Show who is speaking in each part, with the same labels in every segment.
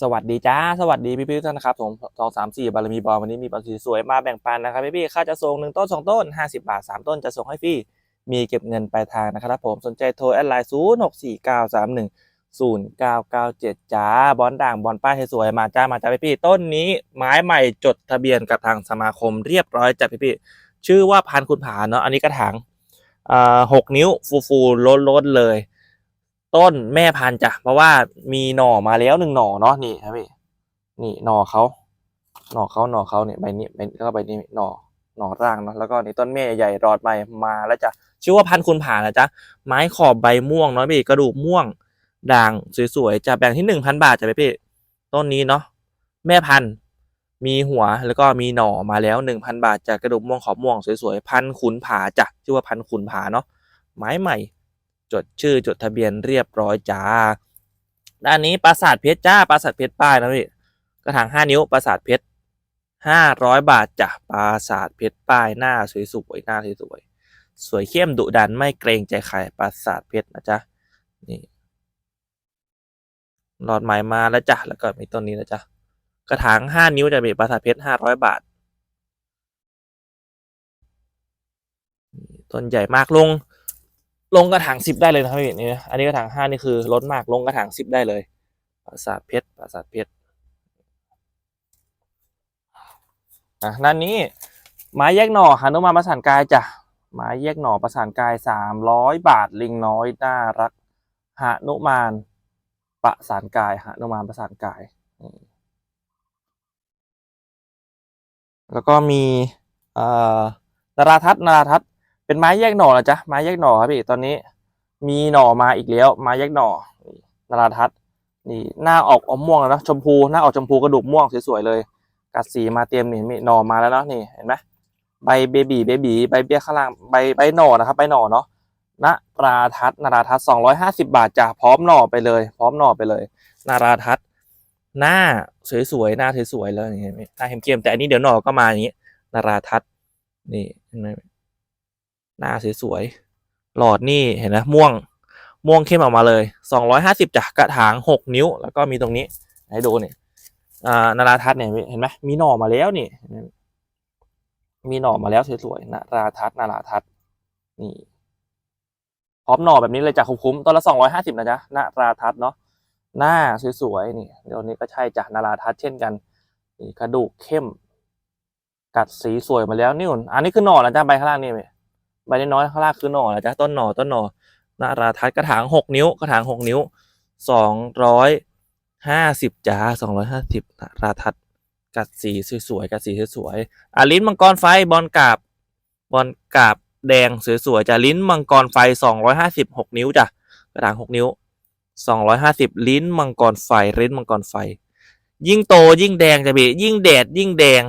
Speaker 1: สวัสดีจ้า สวัสดีพี่ๆทุกท่านนะครับผมสองสามสี่บารมีบอลวันนี้มีบอลสีสวยมาแบ่งปันนะครับพี่ๆค่าจะส่งหนึ่งต้นสองต้นห้าสิบาทสามต้นจะส่งให้ฟรีมีเก็บเงินปลายทางนะครับผมสนใจโทรแอดไลน์ศูนย์หกสี่เก้าสามหนึ่งศูนย์เก้าเก้าเจ็ดจ้าบอลด่างบอลป้ายสวยมาจ้ามาจ้าพี่ๆต้นนี้ไม้ใหม่จดทะเบียนกับทางสมาคมเรียบร้อยจ้ะพี่ๆชื่อว่าพันคุณผาเนาะอันนี้กระถางอ่าหกนิ้วฟูฟูๆล้นเลย ต้นแม่พันธุ์จ้ะเพราะว่ามีหน่อมาแล้วหนึ่งหน่อเนาะนี่ครับพี่นี่หน่อเขาหน่อเขาหน่อเขาเนี่ยใบนี้ใบแล้วก็ใบนี้หน่อหน่อร่างเนาะแล้วก็นี่ต้นแม่ใหญ่รอดใหม่มาแล้วจ้ะชื่อว่าพันคุณผ่านนะจ๊ะไม้ขอบใบม่วงเนาะพี่กระดูกม่วงด่างสวยๆจะแบ่งที่หนึ่งพันบาทจ้ะพี่ต้นนี้เนาะแม่พันธุ์มีหัวแล้วก็มีหน่อมาแล้วหนึ่งพันบาทจากกระดูกม่วงขอบม่วงสวยๆพันขุนผาจ้ะชื่อว่าพันขุนผาเนาะไม้ใหม่ จดชื่อจดทะเบียนเรียบร้อยจ้า ด้านนี้ปราสาทเพชรจ้าปราสาทเพชรป้ายนะพี่กระถางห้านิ้วปราสาทเพชรห้าร้อยบาทจ้ะปราสาทเพชรป้ายหน้าสวยๆหน้าสวยๆสวยเข้มดุดันไม่เกรงใจใครปราสาทเพชรนะจ๊ะนี่หลอดใหม่มาแล้วจ้ะแล้วก็มีต้นนี้นะจ๊ะกระถางห้านิ้วจะมีปราสาทเพชรห้าร้อยบาท ต้นใหญ่มากลง ลงกระถางสิบได้เลยนะครับพี่นี่อันนี้กระถางห้านี่คือล้นมากลงกระถางสิบได้เลยปราสาทเพชรปราสาทเพชรอะด้านนี้ไม้แยกหน่อหานุมาประสานกายจ้ะไม้แยกหน่อประสานกายสามร้อยบาทลิงน้อยน่ารักหานุมานประสานกายหานุมานประสานกาย แล้วก็มีเอ่อนาราทัศนาราทัศน เป็นไม้แยกหน่อนะจ๊ะไม้แยกหน่อครับพี่ตอนนี้ มีหน่อมาอีกแล้วไม้แยกหน่อนาราทัศน์นี่หน้าออกอมม่วงแล้วนะชมพูหน้าออกชมพูกระดูกม่วงสวยๆเลยกัดสีมาเตรียมนี่มีหน่อมาแล้วเนาะนี่เห็นไหมใบเบบีเบบีใบเบี้ยข้างล่างใบใบหน่อนะครับใบหน่อเนาะนราทัศน์นาราทัศน์สองร้อยห้าสิบาทจ้ะพร้อมหน่อไปเลย พร้อมหน่อไปเลยนาราทัศน์หน้าสวยๆหน้าสวยๆเลยเห็นไหมหน้าเข้มๆแต่อันนี้เดี๋ยวหน่อก็มาอย่างนี้นาราทัศน์นี่เห็นไหม หน้าสวยๆหลอดนี่เห็นไหมม่วงม่วงเข้มออกมาเลยสองร้อยห้าสิบจ้ะกระถางหกนิ้ว แล้วก็มีตรงนี้ให้ดูเนี่อ่านาราทัศน์เนี่ยเห็นไหมมีหน่อมาแล้วนี่มีหน่อมาแล้วสวยๆนาราทัศน์นาราทัศน์นี่พร้อมหน่อแบบนี้เลยจากคุ้มๆต้นละสองร้อยห้าสิบนะจ๊ะนาราทัศน์เนาะหน้าสวยๆนี่เดี๋ยวนี้ก็ใช่จ้ะนาราทัศน์เช่นกันนี่กระดูกเข้ม กัดสีสวยมาแล้วนี่งอันนี้คือหน่อนะจ๊ะใบข้างล่างนี่ ใบน้อยๆข้างล่างคือหน่อนะจ๊ะต้นหน่อต้นหน่อนาราทัศกระถางหกนิ้วกระถางหกนิ้วสองร้อยห้าสิบจ้าสองร้อยห้าสิบราทัดกัดสีสวยๆกัดสีสวยๆอะลิ้นมังกรไฟบอลกาบบอลกาบแดงสวยๆจ้ะลิ้นมังกรไฟสองร้อยห้าสิบหกนิ้วจ้ะกระถางหกนิ้วสองร้อยห้าสิบลิ้นมังกรไฟลิ้นมังกรไฟ ยิ่งโตยิ่งแดงจ้ะพี่ยิ่งแดดยิ่งแดง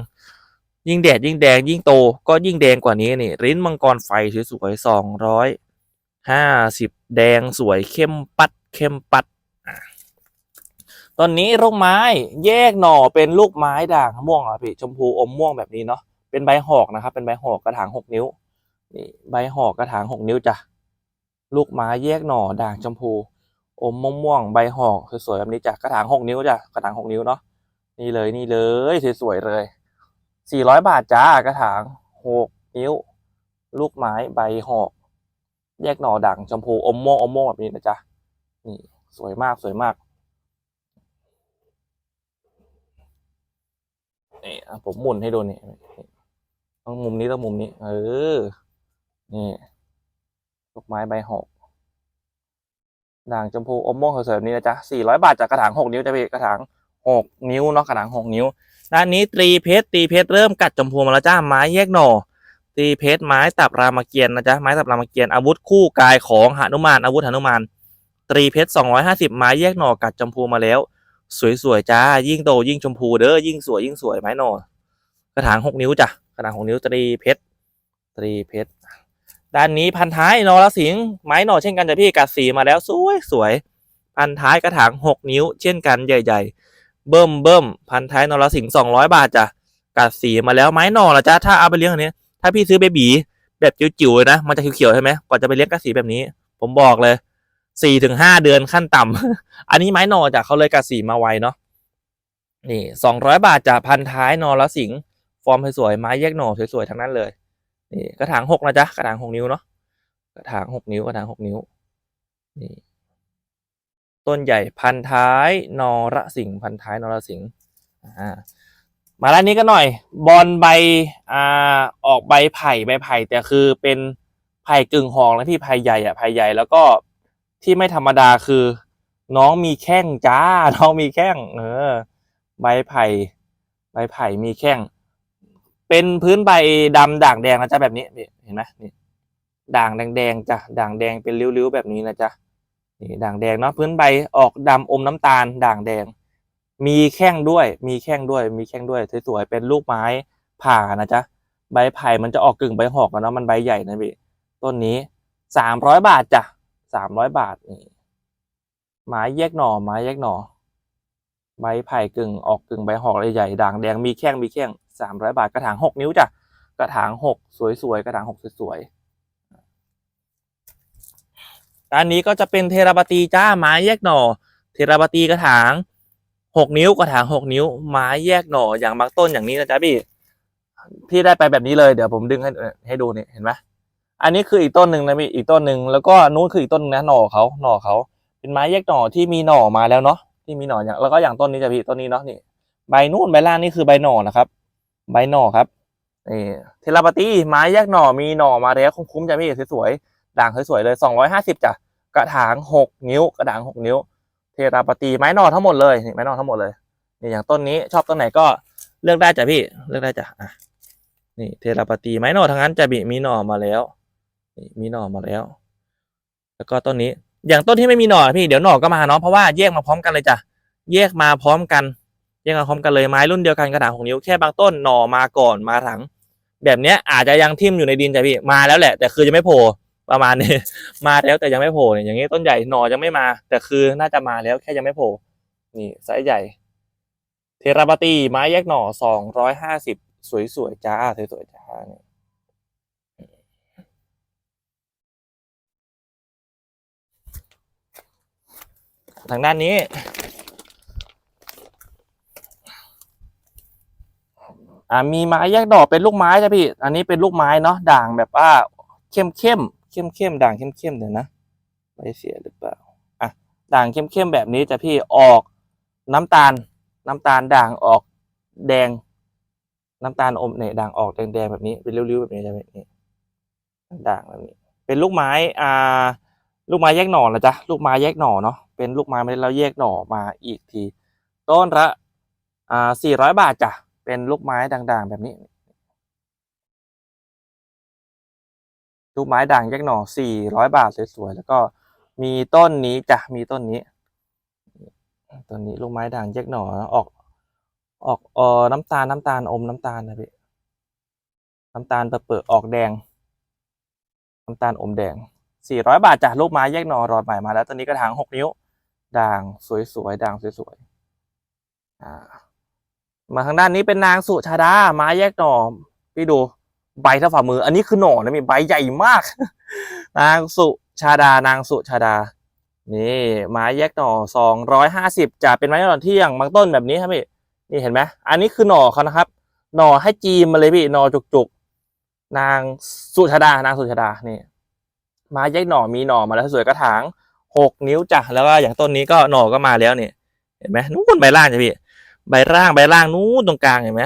Speaker 1: ยิ่งแดดยิ่งแดงยิ่งโตก็ยิ่งแดงกว่านี้นี่ลิ้นมังกรไฟสวยๆสองร้อยห้าสิบแดงสวยเข้มปัดเข้มปัด ตอนนี้ลูกไม้แยกหน่อเป็นลูกไม้ด่างม่วงอะพี่ชมพูอมม่วงแบบนี้เนาะเป็นใบหอกนะครับ เป็นใบหอกกระถางหกนิ้วนี่ใบหอกกระถางหกนิ้วจ้ะลูกไม้แยกหน่อด่างชมพู อมม่วงม่วงใบหอกสวยๆแบบนี้จ้ะกระถางหกนิ้วจ้ะกระถางหกนิ้วเนาะนี่เลยนี่เลยสวยๆเลย สี่ร้อยบาทจ้ากระถางหกนิ้ว ลูกไม้ใบหอก แยกหน่อด่างชมพูอมม่วงอมม่วงแบบนี้นะจ๊ะนี่สวยมากสวยมากนี่ผมหมุนให้ดูนี่ต้องมุมนี้ต้องมุมนี้ เออ นี่ลูกไม้ใบหอกด่างชมพูอมม่วงสวยๆแบบนี้นะจ๊ะสี่ร้อยบาทจากกระถางหกนิ้วจะเป็นกระถางหกนิ้วเนาะกระถางหกนิ้ว ด้านนี้ตรีเพชรตรีเพชรเริ่มกัดชมพูมาแล้วจ้าไม้แยกหน่อตรีเพชรไม้ตับรามเกียรติ์นะจ๊ะไม้ตับรามเกียรติ์อาวุธคู่กายของหนุมานอาวุธหนุมานตรีเพชรสองร้อยห้าสิบไม้แยกหน่อกัดชมพูมาแล้ว สวยๆจ้า ยิ่งโตยิ่งชมพูเด้อยิ่งสวยยิ่งสวยไม้หน่อกระถางหกนิ้วจ้ะกระถางหกนิ้วตรีเพชรตรีเพชรด้านนี้พันท้ายนรสิงไม้หน่อเช่นกันจ้ะพี่กัดสีมาแล้วสวยสวยพันท้ายกระถางหกนิ้ว เช่นกันใหญ่ ๆ เบิ่มเบิ่มพันท้ายนรสิงห์สองร้อยบาทจ้ะกัดสีมาแล้วไม้หน่อละจ้ะถ้าเอาไปเลี้ยงอันนี้ ถ้าพี่ซื้อเบบีแบบจิ๋วๆนะมันจะเขียวๆใช่ไหมก่อนจะไปเลี้ยงกัดสีแบบนี้ ผมบอกเลยสี่ถึงห้าเดือนขั้นต่ำอันนี้ไม้หน่อจากเขาเลยกัดสีมาไวเนาะนี่สองร้อยบาทจากพันท้ายนอละสิงห์ฟอร์มสวยๆไม้แยกหน่อสวยๆทั้งนั้นเลยนี่กระถางหกนะจ๊ะกระถางหกนิ้วเนาะกระถางหกนิ้วกระถางหกนิ้วนี่ ต้นใหญ่พันท้ายนอระสิงห์พันท้ายนอระสิงห์อ่ามาด้านนี้ก็หน่อย บอลใบอ่าออกใบไผ่ใบไผ่แต่คือเป็นไผ่กึ่งหองแล้วพี่ไผ่ใหญ่อะไผ่ใหญ่แล้วก็ที่ไม่ธรรมดาคือ น้องมีแข้งจ้า น้องมีแข้ง เออ ใบไผ่ใบไผ่มีแข้ง เป็นพื้นใบดำด่างแดงนะจ๊ะแบบนี้เห็นไหมนี่ด่างแดงๆจ้ะด่างแดงเป็นริ้วๆแบบนี้นะจ๊ะ นี่ด่างแดงเนาะพื้นใบออกดำอมน้ำตาล ด่างแดง มีแข้งด้วย มีแข้งด้วย มีแข้งด้วยสวยๆเป็นลูกไม้ผ่านะจ๊ะใบไผ่มันจะออกกึ่งใบหอกอะเนาะมันใบใหญ่นะพี่ต้นนี้สามร้อยบาทจ้ะสามร้อยบาทนี่ไม้แยกหน่อไม้แยกหน่อใบไผ่กึ่งออกกึ่งใบหอกใหญ่ๆด่างแดงมีแข้งมีแข้งสามร้อยบาทกระถางหกนิ้วจ้ะกระถางหกสวยๆกระถางหกสวยๆ ด้านนี้ก็จะเป็นเทราบาตีจ้าไม้แยกหน่อ เทราบาตีกระถางหกนิ้วกระถางหกนิ้ว ไม้แยกหน่ออย่างบางต้นอย่างนี้นะจ๊ะพี่พี่ได้ไปแบบนี้เลยเดี๋ยวผมดึงให้ให้ดูนี่เห็นไหมอันนี้คืออีกต้นหนึ่งนะพี่อีกต้นหนึ่งแล้วก็นู้นคืออีกต้นหนึงนะหน่อเขาหน่อเขาเป็นไม้แยกหน่อที่มีหน่อมาแล้วเนาะที่มีหน่ออย่างแล้วก็อย่างต้นนี้จะพี่ต้นนี้เนาะนี่ใบนู่นใบล่างนี่คือใบหน่อนะครับ ใบหน่อครับนี่เทราปาตีไม้แยกหน่อมีหน่อมาแล้วคุ้มๆจ้ะพี่สวยๆ ด่างสวยๆเลยสองร้อยห้าสิบจ้ะกระถางหกนิ้ว กระถางหกนิ้ว เทราปตีไม้หน่อทั้งหมดเลยนี่ไม้หน่อทั้งหมดเลยนี่อย่างต้นนี้ชอบต้นไหนก็เลือกได้จ้ะพี่เลือกได้จ้ะอะนี่เทราปตีไม้หน่อทั้งนั้นจะมีมีหน่อมาแล้วนี่มีหน่อมาแล้ว แล้วก็ต้นนี้อย่างต้นที่ไม่มีหน่อพี่เดี๋ยวหน่อก็มาเนาะเพราะว่าแยกมาพร้อมกันเลยจ้ะแยกมาพร้อมกันแยกมาพร้อมกันเลยไม้รุ่นเดียวกันกระถางหกนิ้วแค่บางต้นหน่อมาก่อนมาหลัง แบบเนี้ยอาจจะยังทิ่มอยู่ในดินจ้ะพี่มาแล้วแหละ แต่คือจะไม่โผล่ ประมาณนี้ มาแล้วแต่ยังไม่โผล่เนี่ยอย่างนี้ต้นใหญ่หน่อยังไม่มา แต่คือน่าจะมาแล้วแค่ยังไม่โผล่นี่ไซส์ใหญ่ เทราปาตีไม้แยกหน่อสองร้อยห้าสิบสวยๆจ้าสวยๆจ้านี่ทางด้านนี้ อ่ามีไม้แยกดอกเป็นลูกไม้จ้ะพี่ อันนี้เป็นลูกไม้เนาะด่างแบบว่าเข้มเข้ม เข้มเข้มๆด่างเข้มเข้มๆเดี๋ยวนะไม่เสียหรือเปล่าอะด่างเข้มเข้มๆแบบนี้จะพี่ออกน้ำตาล น้ำตาลด่างออกแดง น้ำตาลอมเนี่ยด่างออกแดงๆแบบนี้เป็นริ้วๆแบบนี้จะพี่นี่ด่างแบบนี้ เป็นลูกไม้อ่าลูกไม้แยกหน่อนะจ๊ะลูกไม้แยกหน่อเนาะเป็นลูกไม้ไม่ได้แล้วแยกหน่อมาอีกที ต้นละอ่าสี่ร้อยบาทจ้ะเป็นลูกไม้ด่างๆ แบบนี้ ลูกไม้ด่างแยกหน่อสี่ร้อยบาทสวยๆแล้วก็มีต้นนี้จ้ะมีต้นนี้ต้นนี้ลูกไม้ด่างแยกหน่อออก ออกเออน้ำตาลน้ำตาลอมน้ำตาลนะพี่น้ำตาลเปิดออกแดงน้ำตาลอมแดงสี่ร้อยบาทจ้ะลูกไม้แยกหน่อรอดใหม่มาแล้วตอนนี้กระถางหกนิ้ว ด่างสวยๆด่างสวยๆอ่ามาทางด้านนี้เป็นนางสุชาดาไม้แยกหน่อพี่ดู ใบเท่าฝ่ามือ อันนี้คือหน่อนะมีใบใหญ่มาก นางสุชาดานางสุชาดา นี่ไม้แยกหน่อสองร้อยห้าสิบจะเป็นไม้หน่อที่อย่างบางต้นแบบนี้ครับพี่นี่เห็นไหมอันนี้คือหน่อเขานะครับ หน่อให้จีมมาเลยพี่หน่อจุกๆ นางสุชาดานางสุชาดานี่ไม้แยกหน่อมีหน่อมาแล้วสวยกระถางหกนิ้วจ้ะแล้วก็อย่างต้นนี้ก็หน่อก็มาแล้วเนี่ยเห็นไหมนู้นใบล่างจ้ะพี่ใบล่างใบล่างนู้นตรงกลางเห็นไหม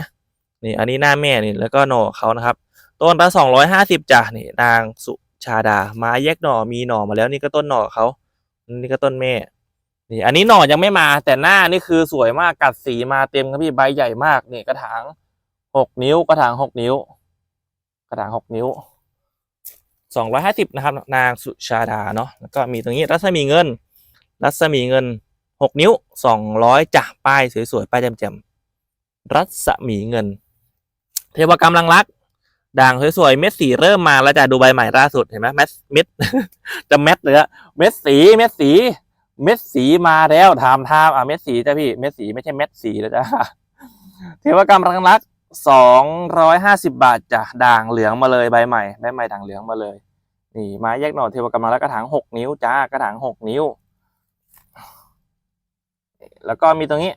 Speaker 1: นี่ อันนี้หน้าแม่นี่แล้วก็หน่อเขานะครับ ต้นละสองร้อยห้าสิบจ้ะนี่นางสุชาดาไม้แยกหน่อมีหน่อมาแล้วนี่ก็ต้นหน่อเขานี่ก็ต้นแม่นี่ อันนี้หน่อยังไม่มา แต่หน้านี่คือสวยมากกัดสีมาเต็มครับพี่ใบใหญ่มากนี่กระถางหกนิ้วกระถางหกนิ้ว กระถางหกนิ้วสองร้อยห้าสิบนะครับ นางสุชาดาเนาะแล้วก็มีตรงนี้รัศมีเงิน รัศมีเงินหกนิ้วสองร้อยจ้ะป้ายสวยๆป้ายแจ่มๆรัศมีเงิน เทวกรรมลังรัก ด่างสวยๆ เม็ดสีเริ่มมาแล้วจะดูใบใหม่ล่าสุดเห็นไหมเม็ดเม็ดจะเม็ดเลยอะเม็ดสีเม็ดสี เม็ดสีมาแล้วถามทามอะเม็ดสีจ้ะพี่เม็ดสีไม่ใช่เม็ดสีแล้วจ้ะเทวกรรมรังรักสองร้อยห้าสิบบาทจ้ะด่างเหลืองมาเลยใบใหม่ใบใหม่ด่างเหลืองมาเลย นี่ไม้แยกหน่อเทวกรรมรักกระถางหกนิ้วจ้ากระถางหกนิ้ว แล้วก็มีตรงนี้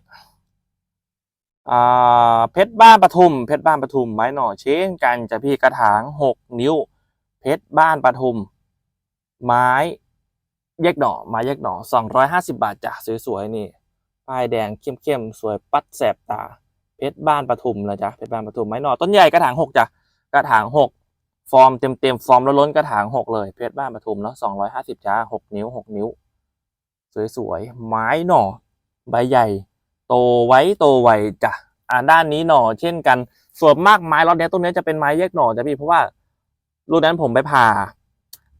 Speaker 1: เพชรบ้านปทุม เพชรบ้านปทุมไม้หน่อเช่นกันจะพี่กระถางหกนิ้ว เพชรบ้านปทุม ไม้แยกหน่อไม้แยกหน่อสองร้อยห้าสิบาทจ้ะสวยๆนี่ป้ายแดงเข้มๆสวยปัดแสบตา เพชรบ้านปทุมนะจ๊ะเพชรบ้านปทุมไม้หน่อต้นใหญ่กระถางหกจ้ะกระถางหกฟอร์มเต็มๆฟอร์มล้นกระถางหกเลยเพชรบ้านปทุมเนาะสองร้อยห้าสิบจ้าหกนิ้วหกนิ้ว สวยๆไม้หน่อใบใหญ่ โตไว้โตไวจ้ะอ่าด้านนี้หน่อเช่นกัน ส่วนมากไม้รอดเนี้ยต้นนี้จะเป็นไม้แยกหน่อจ้ะพี่เพราะว่ารุ่นนั้นผมไปผ่า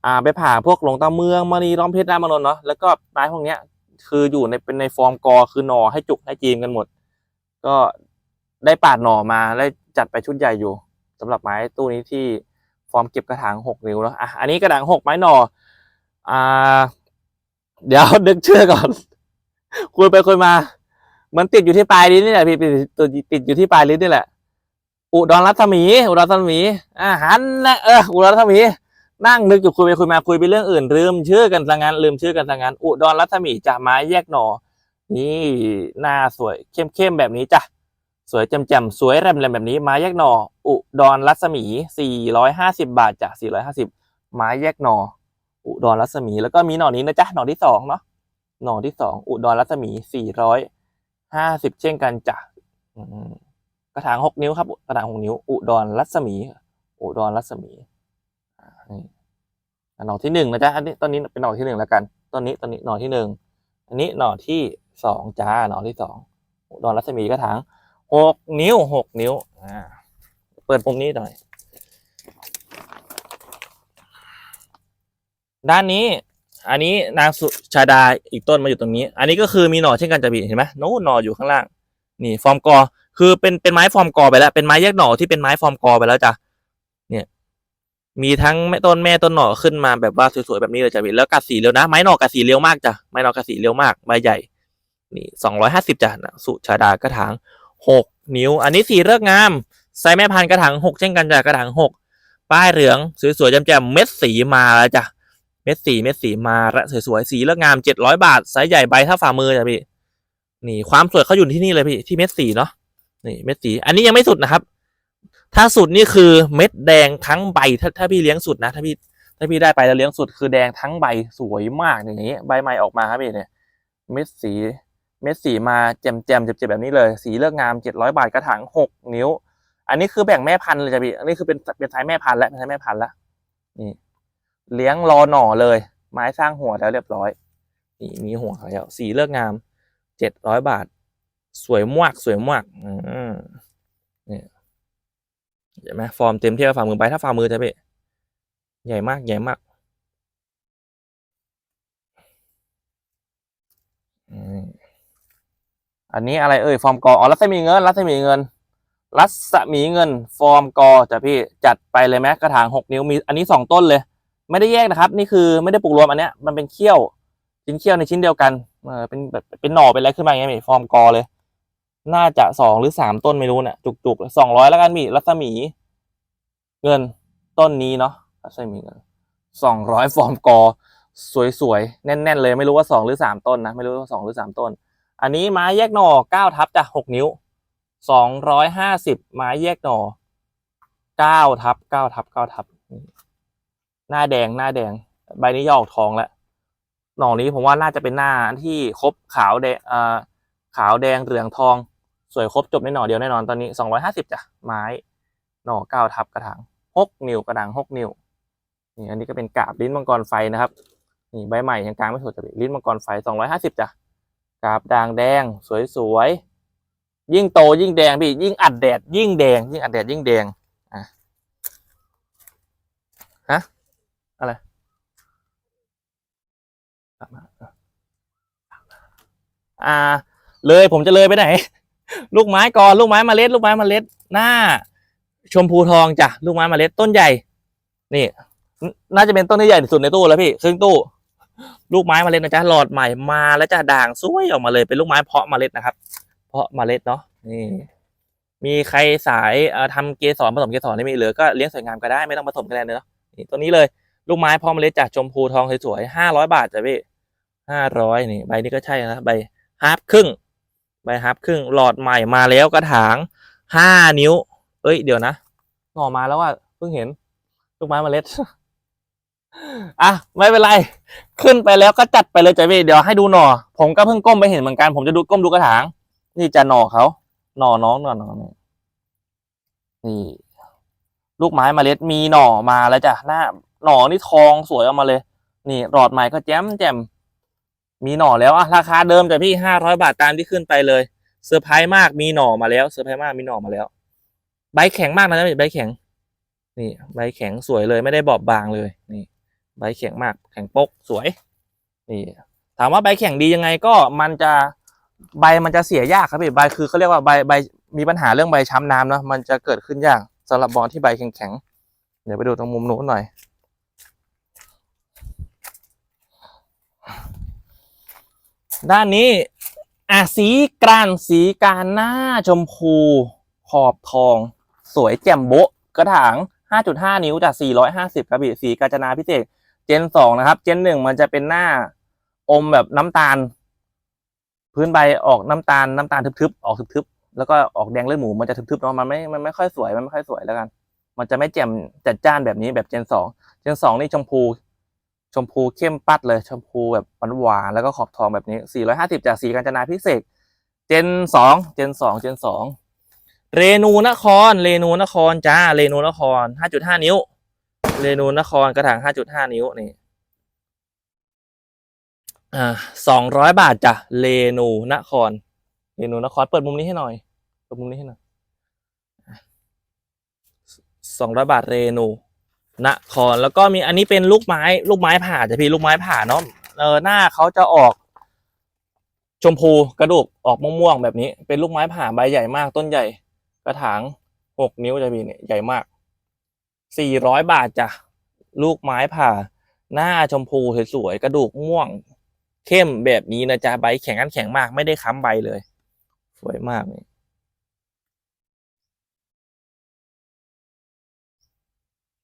Speaker 1: อ่าไปผ่าพวกหลงตาเมืองมณีร้อมเพชรรามนนเนาะแล้วก็ไม้พวกเนี้ย คืออยู่ในเป็นในฟอร์มกอคือหน่อให้จุกให้จีมกันหมด ก็ได้ปาดหน่อมาได้จัดไปชุดใหญ่อยู่สำหรับไม้ตู้นี้ที่ฟอร์มเก็บกระถางหกนิ้วแล้วอะอันนี้กระถางหกไม้หน่ออ่า เดี๋ยวนึกเชื่อก่อน คุยไปคุยมา มันติดอยู่ที่ปลายลิ้นนี่แหละพี่ติดติดอยู่ที่ปลายลิ้นนี่แหละ อุดรรัศมี อุดรรัศมีอ่าหันนะเอออุดรรัศมี นั่งนึกอยู่คุยไปคุยมาคุยไปเรื่องอื่นลืมชื่อกันซะงั้นลืมชื่อกันซะงั้นอุดรรัศมีจะไม้แยกหนอนี่หน้าสวยเข้มๆแบบนี้จ้ะสวยแจ่มๆสวยแรมๆแบบนี้ไม้แยกหน่ออุดรรัศมี 450 บาทจ้ะ450 ไม้แยกหน่ออุดรรัศมี แล้วก็มีหน่อนี้นะจ๊ะหน่อที่สองเนาะหน่อที่สองอุดรรัศมี 450เช่นกันจ้ะกระถางหกนิ้วครับ กระถางหกนิ้ว อุดรรัศมี อุดรรัศมีหน่อที่หนึ่งนะจ๊ะอันนี้ต้นนี้เป็นหน่อที่หนึ่งแล้วกันต้นนี้ต้นนี้หน่อที่หนึ่งอันนี้หน่อที่สองจ้าหน่อที่สองอุดรรัศมีกระถางหกนิ้วหกนิ้วอ่าเปิดปุ่มนี้หน่อย ด้านนี้ อันนี้นางสุชาดาอีกต้นมาอยู่ตรงนี้ อันนี้ก็คือมีหน่อเช่นกันจะพี่เห็นไหมโน้หน่ออยู่ข้างล่าง นี่ฟอร์มกอ คือเป็นเป็นไม้ฟอร์มกอไปแล้ว เป็นไม้แยกหน่อที่เป็นไม้ฟอร์มกอไปแล้วจ้ะ เนี่ย มีทั้งแม่ต้นแม่ต้นหน่อขึ้นมาแบบว่าสวยๆแบบนี้เลยจ้ะพี่แล้วกัดสีเร็วนะ ไม้หน่อกัดสีเร็วมากจ้ะ ไม้หน่อกัดสีเร็วมาก ใบใหญ่ นี่สองร้อยห้าสิบจ้ะนะสุชาดากระถางหกนิ้ว อันนี้สีเลือกงาม ไซส์แม่พันธุ์กระถางหกเช่นกันจ้ะ กระถางหกป้ายเหลืองสวยๆแจ่มๆเม็ดสีมาแล้วจ้ะ เม็ดสีเม็ดสีมาละสวยๆสีเลือกงามเจ็ดร้อยบาทไซส์ใหญ่ใบเท่าฝ่ามือจ้ะพี่นี่ความสวยเขาอยู่ที่นี่เลยพี่ที่เม็ดสีเนาะนี่เม็ดสี อันนี้ยังไม่สุดนะครับ ถ้าสุดนี่คือเม็ดแดงทั้งใบถ้าถ้าพี่เลี้ยงสุดนะ ถ้าพี่ถ้าพี่ได้ไปแล้วเลี้ยงสุดคือแดงทั้งใบสวยมากอย่างนี้ใบใหม่ออกมาครับพี่เนี่ยเม็ดสีเม็ดสีมาแจ่มแจ่มๆเจ็บๆแบบนี้เลย สีเลือกงามเจ็ดร้อยบาทกระถางหกนิ้ว อันนี้คือแบ่งแม่พันธุ์เลยจ้ะพี่อันนี้คือเป็นเป็นสายแม่พันธุ์แล้วเป็นสายแม่พันธุ์แล้วนี่ เลี้ยงรอหน่อเลย ไม้สร้างหัวแล้วเรียบร้อย นี่มีหัวแล้วสีเลือกงามเจ็ดร้อยบาท สวยมากสวยมากอืมนี่เห็นไหมฟอร์มเต็มเที่ยวฝ่ามือไปถ้าฝ่ามือจะเปะใหญ่มากใหญ่มากอันนี้อะไรเอ่ยฟอร์มกออ๋อรัศมีเงิน รัศมีเงิน รัศมีเงิน ฟอร์มกอจ้ะพี่จัดไปเลยไหมกระถางหกนิ้วมี อันนี้สองต้นเลย ไม่ได้แยกนะครับ นี่คือไม่ได้ปลูกรวมอันเนี้ยมันเป็นเขี้ยวชิ้นเขี้ยวในชิ้นเดียวกันเออเป็นแบบเป็นหน่อเป็นอะไรขึ้นมาอย่างเงี้ยมีฟอร์มกอเลย น่าจะสองหรือสามต้นไม่รู้เนี่ยจุกๆสองร้อยแล้วกันมีรัศมี เงินต้นนี้เนาะรัศมีเงินสองร้อยฟอร์มกอสวยๆ แน่น ๆ เลยไม่รู้ว่าสองหรือสามต้นนะ ไม่รู้ว่าสองหรือสามต้น อันนี้ไม้แยกหน่อเก้าทับจ้ะหกนิ้วสองร้อยห้าสิบไม้แยกหน่อเก้าทับเก้าทับเก้าทับ หน้าแดงหน้าแดง ใบนี้จะออกทองแล้วหน่อนี้ผมว่าน่าจะเป็นหน้าที่ครบขาวแดงอ่าขาวแดงเหลืองทอง สวยครบจบในหน่อเดียวแน่นอนตอนนี้สองร้อยห้าสิบจ้ะไม้หน่อเก้าทับกระถางหกนิ้วกระถางหกนิ้วนี่อันนี้ก็เป็นกาบลิ้นมังกรไฟนะครับนี่ใบใหม่ยังกลางไม่สวยแต่ลิ้นมังกรไฟสองร้อยห้าสิบจ้ะกาบด่างแดง สวยๆยิ่งโตยิ่งแดงพี่ยิ่งอัดแดดยิ่งแดง ยิ่งอัดแดดยิ่งแดงอะฮะ อะไร อ่า เลยผมจะเลยไปไหน ลูกไม้ก่อนลูกไม้เมาเล็ด ลูกไม้เมาเล็ดหน้า ชมพูทองจ้ะลูกไม้เมาเล็ดต้นใหญ่ นี่ น่าจะเป็นต้นที่ใหญ่ที่สุดในตู้แล้วพี่ครึ่งตู้ ลูกไม้เมาเล็ดนะจ๊ะหลอดใหม่มาแล้วจ้ะด่างสวยออกมาเลยเป็นลูกไม้เพาะมเมล็ดนะครับ เพาะมเมล็ดเนาะนี่มีใครสายเอ่อทำเกสรผสมเกสรได้ไหมเหลือก็เลี้ยงสวยงามก็ได้ไม่ต้องผสมกันเลยเนาะนี่ตัวนี้เลย ลูกไม้พร้อมเมล็ดจากชมพูทองสวยๆห้าร้อยบาทจ้ะพี่ ห้าร้อยนี่ ใบนี้ก็ใช่นะ ใบฮาร์ปครึ่ง ใบฮับครึ่ง หลอดใหม่มาแล้วกระถางห้านิ้ว เอ้ย เดี๋ยวนะหน่อมาแล้วว่าเพิ่งเห็น ลูกไม้เมล็ด อะ ไม่เป็นไร ขึ้นไปแล้วก็จัดไปเลยจ้ะพี่ เดี๋ยวให้ดูหน่อ ผมก็เพิ่งก้มไปเห็นเหมือนกัน ผมจะดูก้มดูกระถาง นี่จะหน่อเขา หน่อน้องหน่อน้องนี่นี่ลูกไม้เมล็ดมีหน่อมาแล้วจ้ะหน้าหน่อนี่ทองสวยออกมาเลย นี่หลอดใหม่ก็แจ่มแจ่ม มีหน่อแล้วอะราคาเดิมจ้ะพี่ห้าร้อยบาทตามที่ขึ้นไปเลยเซอร์ไพรส์มากมีหน่อมาแล้วเซอร์ไพรส์มากมีหน่อมาแล้ว ใบแข็งมากนะจ๊ะพี่ใบแข็ง นี่ ใบแข็งสวยเลยไม่ได้บอบบางเลยนี่ ใบแข็งมาก แข็งปกสวย นี่ ถามว่าใบแข็งดียังไงก็มันจะใบมันจะเสียยากครับพี่ใบคือเขาเรียกว่าใบใบมีปัญหาเรื่องใบช้ำน้ำเนาะมันจะเกิดขึ้นยากสำหรับบอลที่ใบแข็งๆเดี๋ยวไปดูตรงมุมนู้นหน่อย ด้านนี้อะสีกรานสีการหน้าชมพู ขอบทอง สวยแจ่มโบะกระถาง 5.5 นิ้วจาก 450 ครับพี่สีกาญจนาพิเศษเจน 2 นะครับ เจน 1 มันจะเป็นหน้าอมแบบน้ำตาล พื้นใบออกน้ำตาลน้ำตาลทึบๆ ออกทึบๆ แล้วก็ออกแดงเลือดหมูมันจะทึบๆเนาะมันไม่มันไม่ค่อยสวยมันไม่ค่อยสวยแล้วกัน มันจะไม่แจ่มจัดจ้านแบบนี้แบบเจน 2 เจน 2 นี่ชมพู ชมพูเข้มปัดเลยชมพูแบบหวานๆแล้วก็ขอบทองแบบนี้ 450 จากสีกาญจนาพิเศษเจน 2 เจน 2 เจน 2 เรนูนคร เรนูนครจ้า เรนูนคร 5.5 นิ้ว เรนูนครกระถาง 5.5 นิ้วนี่อ่า200บาทจ้ะเรนูนคร เรนูนครเปิดมุมนี้ให้หน่อย เปิดมุมนี้ให้หน่อย200บาทเรนู นครแล้วก็มีอันนี้เป็นลูกไม้ ลูกไม้ผ่าจะพี่ลูกไม้ผ่าเนาะเออหน้าเขาจะออก ชมพูกระดูกออกม่วงๆแบบนี้ เป็นลูกไม้ผ่าใบใหญ่มากต้นใหญ่ กระถางหกนิ้วจะพี่เนี่ยใหญ่มากสี่ร้อยบาทจ้ะลูกไม้ผ่า หน้าชมพูสวยๆกระดูกม่วง เข้มแบบนี้นะจ๊ะใบแข็งกันแข็งมาก ไม่ได้ค้ำใบเลย สวยมากนี่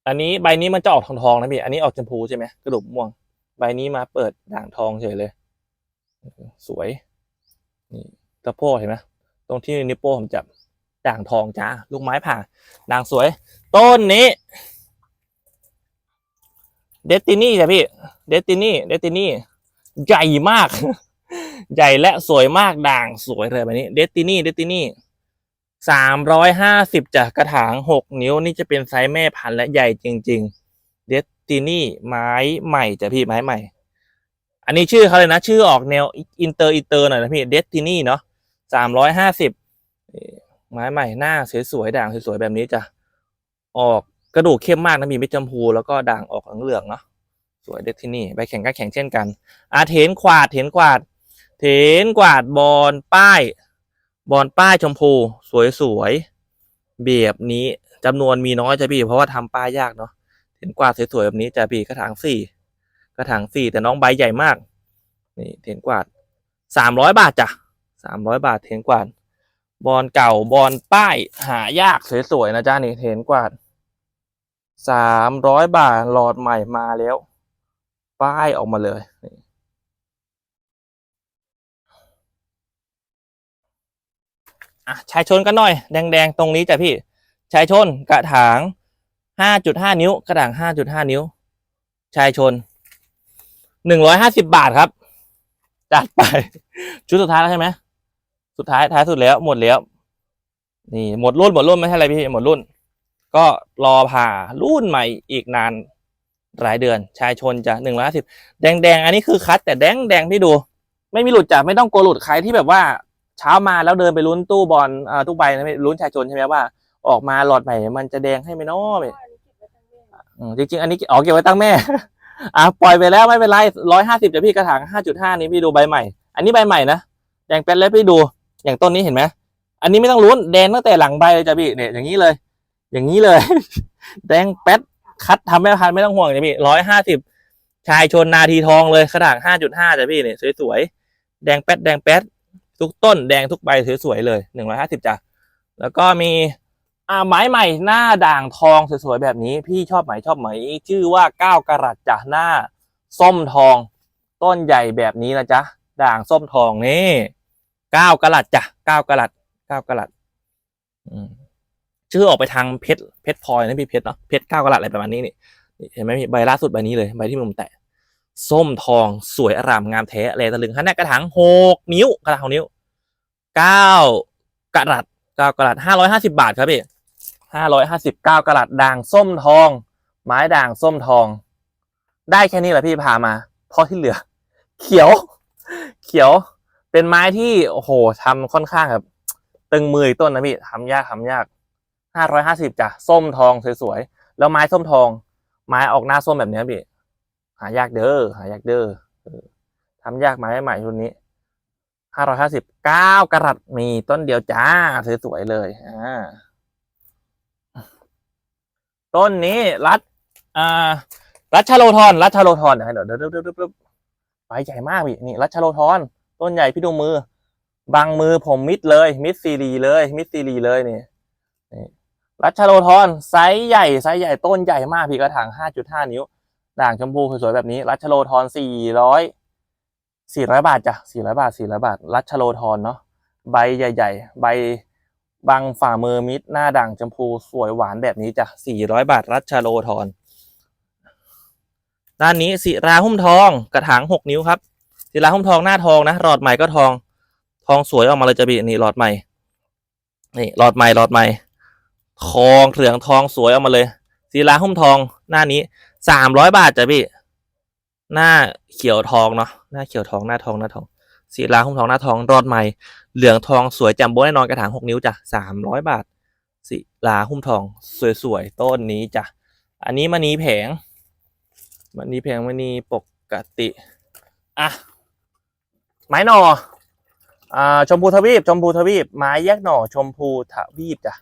Speaker 1: อันนี้ใบนี้มันจะออกทองๆนะพี่อันนี้ออกชมพูใช่ไหมกระดูกม่วง ใบนี้มาเปิดด่างทองเฉยเลย สวยนี่ตะโพกเห็นไหมตรงที่นิ้วโป้งผมจับด่างทองจ้าลูกไม้ผ่าด่างสวย ต้นนี้เดตินี่จ้ะพี่เดตินี่เดตินี่ใหญ่มาก ใหญ่และสวยมากด่างสวยเลยแบบนี้เดตินี่เดตินี่ สามร้อยห้าสิบจากกระถางหกนิ้วนี่จะเป็นไซส์แม่พันธุ์และใหญ่จริง ๆ เดสตินี่ไม้ใหม่จ้ะพี่ไม้ใหม่ อันนี้ชื่อเขาเลยนะ ชื่อออกแนวอินเตอร์อินเตอร์หน่อยนะพี่เดสตินี่เนาะสามร้อยห้าสิบไม้ใหม่หน้าสวยๆด่างสวยๆแบบนี้จะออกกระดูกเข้มมากนะมีเม็ดชมพูแล้วก็ด่างออกเหลืองๆเนาะสวยเด็ดที่นี่ใบแข็งก็แข็งเช่นกันอาเทนขวาดเทนขวาด เทนกวาดบอลป้าย บอลป้ายชมพู สวยๆแบบนี้จำนวนมีน้อยจะพี่เพราะว่าทำป้ายยากเนาะเทนกวาดสวยๆแบบนี้จะพี่กระถางสี่กระถางสี่แต่น้องใบใหญ่มากนี่เทนกวาดสามร้อยบาทจ้ะสามร้อยบาทเทนกวาดบอลเก่าบอลป้ายหายากสวยๆนะจ้านี่เห็นกว่าสามร้อยบาทหลอดใหม่มาแล้ว ป้ายออกมาเลยนี่ อะชายชนกันหน่อย แดง ๆ ตรงนี้จ้ะพี่ ชายชนกระถางห้าจุดห้านิ้ว กระถางห้าจุดห้านิ้ว ชายชนหนึ่งร้อยห้าสิบบาทครับ จัดไป ชุดสุดท้ายแล้วใช่ไหมสุดท้ายท้ายสุดแล้ว หมดแล้ว นี่หมดรุ่นหมดรุ่นไม่ใช่อะไรพี่หมดรุ่น ก็รอผ่ารุ่นใหม่อีกนานหลายเดือน ชายชนจะหนึ่งร้อยสิบแดงแดงๆอันนี้คือคัดแต่แดงแดงพี่ดู ไม่มีหลุดจ้ะไม่ต้องกลัวหลุดใครที่แบบว่า เช้ามาแล้วเดินไปลุ้นตู้บอลอ่าตู้ใบนะพี่ลุ้นชายชนใช่ไหมว่า ออกมาหลอดใหม่ มันจะแดงให้ไหมเนาะพี่อืมจริงๆ อันนี้อ๋อเก็บไว้ตั้งแม่ อะปล่อยไปแล้วไม่เป็นไรร้อยห้าสิบจะพี่กระถางห้าจุดห้านี้พี่ดูใบใหม่ อันนี้ใบใหม่นะแดงเป็นแล้วพี่ดู อย่างต้นนี้เห็นไหมอันนี้ไม่ต้องลุ้นแดงตั้งแต่หลังใบเลยจ้ะพี่เนี่ยอย่างนี้เลย อย่างนี้เลย แดงแป๊ดคัดทำไม่ทันไม่ต้องห่วงจ้ะพี่ร้อยห้าสิบชายชนนาทีทองเลยขนาดห้าจุดห้าจ้ะพี่เนี่ยสวยๆแดงแป๊ดแดงแป๊ด ทุกต้นแดงทุกใบสวยๆเลยหนึ่งร้อยห้าสิบจ้ะแล้วก็มีอ่าไม้ใหม่หน้าด่างทองสวยๆแบบนี้ พี่ชอบไหมชอบไหมชื่อว่าเก้ากรัตจ้ะหน้า ส้มทอง ต้นใหญ่แบบนี้นะจ๊ะด่างส้มทองนี่เก้ากะลัดจ้ะเก้ากะลัดเก้ากะลัดอืมชื่อออกไปทางเพชรเพชรพลอยนะพี่เพชรเนาะเพชรเก้ากะลัดอะไรประมาณนี้นี่เห็นไหมพี่ใบล่าสุดใบนี้เลยใบที่ผมแตะ ส้มทองสวยอร่ามงามแท้เลตะลึงฮันแนกระถางหกนิ้วกระถางหกนิ้วเก้ากะรัตเก้ากะรัตห้าร้อยห้าสิบาทครับพี่ห้าร้อยห้าสิบเก้ากะรัตด่างส้มทอง ไม้ด่างส้มทอง ได้แค่นี้แหละพี่พามาเพราะที่เหลือ เขียว เขียวเป็นไม้ที่โอ้โหทำค่อนข้างแบบตึงมือต้นนะพี่ทำยากทำยากห้าร้อยห้าสิบจ้ะส้มทองสวยๆแล้วไม้ส้มทอง ไม้ออกหน้าส้มแบบนี้พี่ หายากเด้อหายากเด้อเออทำยากไม้ใหม่รุ่นนี้ห้าร้อยห้าสิบเก้ากรัตมีต้นเดียวจ้าสวยๆเลยอ่าต้นนี้รัดอ่ารัชโลธรรัชโลธรเดี๋ยวเดี๋ยวเดี๋ยวเดี๋ยวเดี๋ยวใบใหญ่มากพี่นี่รัชโลธรต้นใหญ่พี่ดูมือบังมือผมมิดเลย มิดซีรีเลย มิดซีรีเลยนี่รัชโลธรไซส์ใหญ่ไซส์ใหญ่ต้นใหญ่มากพี่กระถางห้าจุดห้านิ้ว ด่างชมพูสวยๆแบบนี้ รัชโลธรสี่ร้อยสี่ร้อยบาทจ้ะสี่ร้อยบาทสี่ร้อยบาท รัชโลธรเนาะใบใหญ่ ๆ ใบบังฝ่ามือมิดหน้าด่างชมพูสวยหวานแบบนี้จ้ะสี่ร้อยบาท รัชโลธรด้านนี้ศิราหุ้มทองกระถางหกนิ้วครับศิราหุ้มทองหน้าทองนะหลอดใหม่ก็ทอง ทองสวยออกมาเลยจะบีนี่หลอดใหม่นี่หลอดใหม่หลอดใหม่ทองเหลืองทองสวยออกมาเลย ศิลาหุ้มทองหน้านี้สามร้อยบาทจ้ะพี่หน้าเขียวทองเนาะหน้าเขียวทองหน้าทองหน้าทองศิลาหุ้มทองหน้าทองรอดใหม่เหลืองทองสวยจำโบ้แน่นอนกระถางหกนิ้วจ้ะสามร้อยบาทศิลาหุ้มทองสวยๆต้นนี้จ้ะอันนี้มณีแผงมณีแผงมณีปกติอะไม้หน่ออ่าชมพูทวีปชมพูทวีปไม้แยกหน่อชมพูทวีปจ้ะ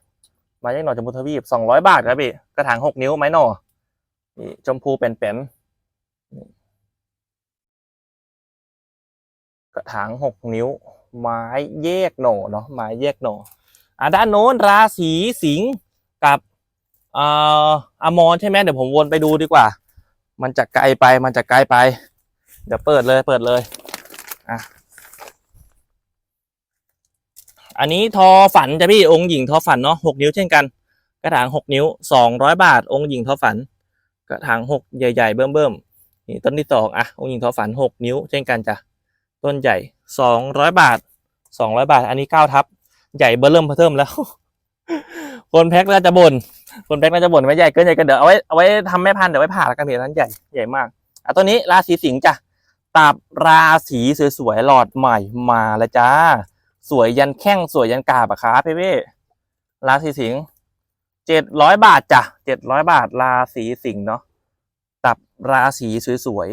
Speaker 1: ไม้แยกหน่อชมพูทวีปสองร้อยบาทครับพี่กระถางหกนิ้วไม้หน่อนี่ชมพูเป็นเป็นกระถางหกนิ้ว ไม้แยกหน่อเนาะไม้แยกหน่ออะด้านโน้นราศีสิงห์กับเอ่ออมรใช่ไหมเดี๋ยวผมวนไปดูดีกว่า มันจะไกลไปมันจะไกลไป เดี๋ยวเปิดเลยเปิดเลยอะ อันนี้ทอฝันจ้ะพี่องค์หญิงทอฝันเนาะหกนิ้วเช่นกัน กระถางหกนิ้วสองร้อยบาท องค์หญิงทอฝัน กระถางหกใหญ่ ๆ เบิ่มๆนี่ต้นที่สองอะองค์หญิงทอฝันหกนิ้วเช่นกันจ้ะต้นใหญ่สองร้อยบาทสองร้อยบาท อันนี้เก้าทับ ใหญ่เบิ่มเริ่มเพิ่มแล้ว คนแพ็คน่าจะบ่นคนแพ็คน่าจะบ่นไม่ใหญ่เกินใหญ่เกินเดี๋ยวเอาไว้เอาไว้ทำแม่พันธุ์เดี๋ยวไว้ผ่าแล้วกันเดี๋ยวนั้นใหญ่ใหญ่มากอะตัวนี้ราศีสิงห์จ้ะตับราศีสวยๆหลอดใหม่มาแล้วจ้า สวยยันแข้งสวยยันกาบอะครับเพ่เพ่ราศีสิงห์เจ็ดร้อยบาทจ้ะเจ็ดร้อยบาทราศีสิงห์เนาะตับราศีสวย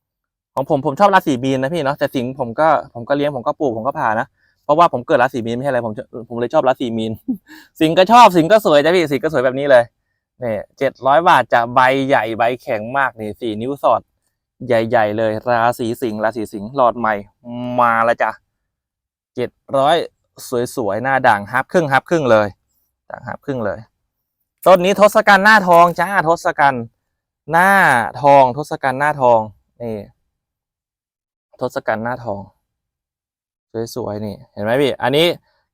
Speaker 1: ๆของผมผมชอบราศีมีนนะพี่เนาะแต่สิงห์ผมก็ผมก็เลี้ยงผมก็ปลูกผมก็ผ่านะเพราะว่าผมเกิดราศีมีนไม่ใช่อะไรผมผมเลยชอบราศีมีน สิงห์ก็ชอบสิงห์ก็สวยจ้ะพี่สิงห์ก็สวยแบบนี้เลยเนี่ยเจ็ดร้อยบาทจะใบใหญ่ใบแข็งมากนี่สี่นิ้วสอด ใหญ่ ๆ เลย ราศีสิงห์ราศีสิงห์หลอดใหม่มาแล้วจ้ะ เจ็ดร้อยสวยๆ หน้าด่างฮับครึ่งฮับครึ่งเลยด่างฮับครึ่งเลย ต้นนี้ทศกัณฐ์หน้าทองจ้าทศกัณฐ์หน้าทองทศกัณฐ์หน้าทองนี่ทศกัณฐ์หน้าทอง สวยๆนี่ เห็นไหมพี่ อันนี้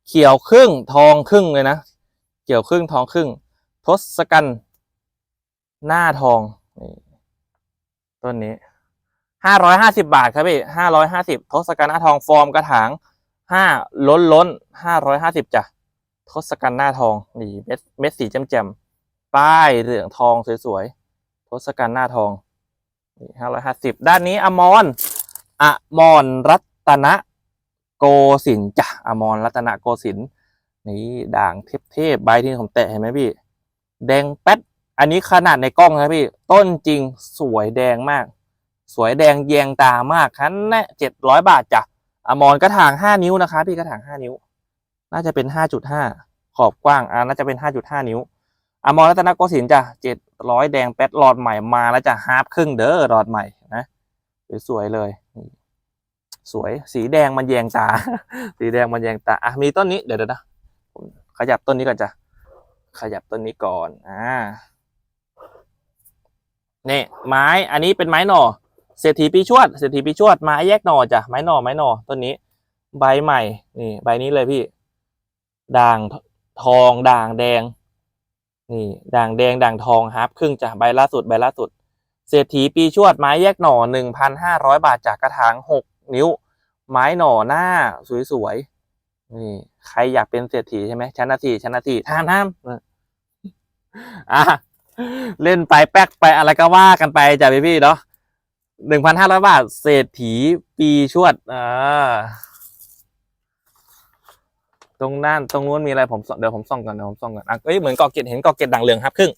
Speaker 1: เขียวครึ่งทองครึ่งเลยนะเขียวครึ่งทองครึ่ง ทศกัณฐ์หน้าทองนี่ต้นนี้ห้าร้อยห้าสิบาทครับพี่ห้าร้อยห้าสิบทศกัณฐ์หน้าทองฟอร์มกระถาง ห้าล้นล้นห้าร้อยห้าสิบจ้ะทศกัณฐ์หน้าทองนี่เม็ดเม็ดสีแจ่มๆป้ายเหลืองทองสวยๆทศกัณฐ์หน้าทองนี่ห้าร้อยห้าสิบด้านนี้อมรอมรรัตนโกสินจ้ะอมรรัตนโกสินนี่ด่างเทพๆใบที่ผมแตะเห็นไหมพี่ แดงแป๊ดอันนี้ขนาดในกล้องนะพี่ ต้นจริงสวยแดงมาก สวยแดงแยงตามากคันแน่เจ็ดร้อยบาทจ้ะ อมรกระถางห้านิ้วนะคะ พี่กระถางห้านิ้ว น่าจะเป็นห้าจุดห้าขอบกว้างอ่าน่าจะเป็นห้าจุดห้านิ้วอมรรัตนโกสินทร์จ้ะเจ็ดร้อยแดงแป๊ดหลอดใหม่มาแล้วจะฮาร์ปครึ่งเด้อหลอดใหม่นะสวยๆเลย สวยสีแดงมันแยงตา สีแดงมันแยงตาอะมีต้นนี้เดี๋ยวเดี๋ยวนะขยับต้นนี้ก่อนจ้ะขยับต้นนี้ก่อนอ่านี่ไม้อันนี้เป็นไม้หน่อ เศรษฐีปีชวดเศรษฐีปีชวดไม้แยกหน่อจ้ะไม้หน่อไม้หน่อต้นนี้ ใบใหม่นี่ใบนี้เลยพี่ด่างทองด่างแดง นี่ด่างแดงด่างทองฮาร์ปครึ่งจ้ะใบล่าสุดใบล่าสุด เศรษฐีปีชวดไม้แยกหน่อหนึ่งพันห้าร้อยบาทจากกระถางหกนิ้ว ไม้หน่อหน้าสวยๆนี่ ใครอยากเป็นเศรษฐีใช่ไหมชั้นนาทีชั้นนาทีท่ามท่ามอะเล่นไปแป๊กไปอะไรก็ว่ากันไปจ้ะพี่พี่เนาะ หนึ่งพันห้าร้อยบาท เศรษฐีปีชวด อ่า ตรงนั้นตรงนู้นมีอะไรผมส่องเดี๋ยวผมส่องก่อนเดี๋ยวผมส่องก่อนอะเอ้ยเหมือนกอเกตเห็นกอเกตด่างเหลืองครับครึ่ง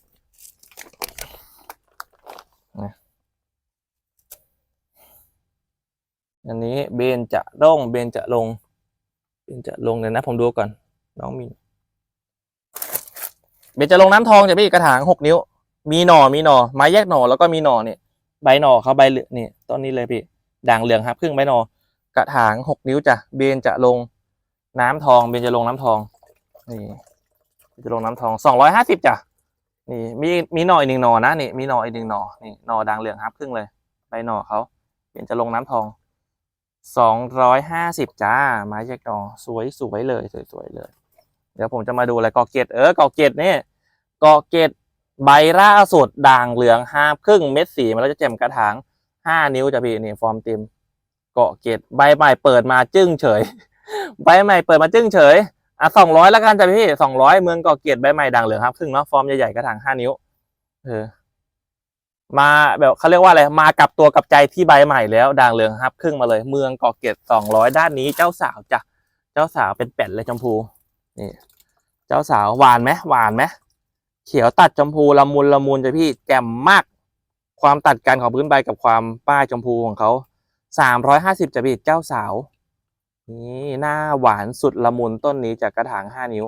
Speaker 1: อันนี้เบนจะร่งเบนจะลง เบนจะลงเดี๋ยวนะ ผมดูก่อน น้องมี เบนจะลงน้ำทองจะพี่กระถางหกนิ้ว มีหน่อมีหน่อไม้แยกหน่อแล้วก็มีหน่อเนี่ย ใบหน่อเขาใบเหลืองนี่ต้นนี้เลยพี่ด่างเหลืองครับครึ่งใบหน่อกระถางหกนิ้วจ้ะเบนจะลงน้ำทองเบนจะลงน้ำทองนี่จะลงน้ำทองสองร้อยห้าสิบจ้ะนี่มีมีหน่ออีกหนึ่งหน่อนะนี่มีหน่ออีกหนึ่งหน่อนี่หน่อด่างเหลืองฮับครึ่งเลยใบหน่อเขาเบนจะลงน้ำทองสองร้อยห้าสิบจ้าไม้แยกหน่อสวยสวยเลยสวยสวยเลย เดี๋ยวผมจะมาดูอะไรกอเกตเออกอเกตเนี่ยกอเกต ใบล่าสุดด่างเหลืองห้าครึ่งเม็ดสีมันแล้วจะแจ่มกระถางห้านิ้วจ้ะพี่นี่ฟอร์มเต็มเกาะเกตใบใหม่เปิดมาจึ้งเฉย ใบใหม่เปิดมาจึ้งเฉยอะสองร้อยแล้วกันจ้ะพี่สองร้อยเมืองเกาะเกตใบใหม่ด่างเหลืองครับครึ่งเนาะฟอร์มใหญ่ๆกระถางห้านิ้วเออมาแบบเขาเรียกว่าอะไรมากับตัวกับใจที่ใบใหม่แล้วด่างเหลืองครับครึ่งมาเลย เมืองเกาะเกตสองร้อยด้านนี้เจ้าสาวจ้ะเจ้าสาวเป็นแป่นเลยชมพูนี่ เจ้าสาวหวานไหมหวานไหม เขียวตัดชมพูละมุนละมุนจะพี่แจ่มมาก ความตัดกันของพื้นใบกับความป้ายชมพูของเขาสามร้อยห้าสิบจะพี่เจ้าสาว นี่หน้าหวานสุดละมุนต้นนี้จากกระถางห้านิ้ว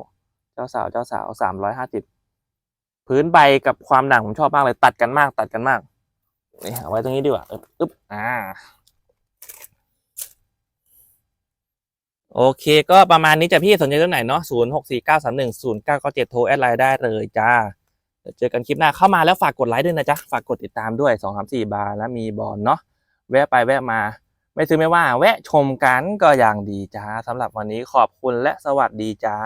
Speaker 1: เจ้าสาวเจ้าสาวสามร้อยห้าสิบพื้นใบกับความด่างผมชอบมากเลย ตัดกันมากตัดกันมากนี่เอาไว้ตรงนี้ดีกว่าอึ๊บอึ๊บอ่า โอเคก็ประมาณนี้จ้ะพี่สนใจเรื่องไหนเนาะศูนย์หกสี่เก้าสามหนึ่งศูนย์เก้าเก้าเจ็ดโทรแอดไลน์ได้เลยจ้าเดี๋ยวเจอกันคลิปหน้าเข้ามาแล้วฝากกดไลค์ด้วยนะจ๊ะ ฝากกดติดตามด้วยสองสามสี่บาร์แล้วมีบอลเนาะแวะไปแวะมา ไม่ซื้อไม่ว่า แวะชมกันก็อย่างดีจ้าสำหรับวันนี้ขอบคุณและสวัสดีจ้า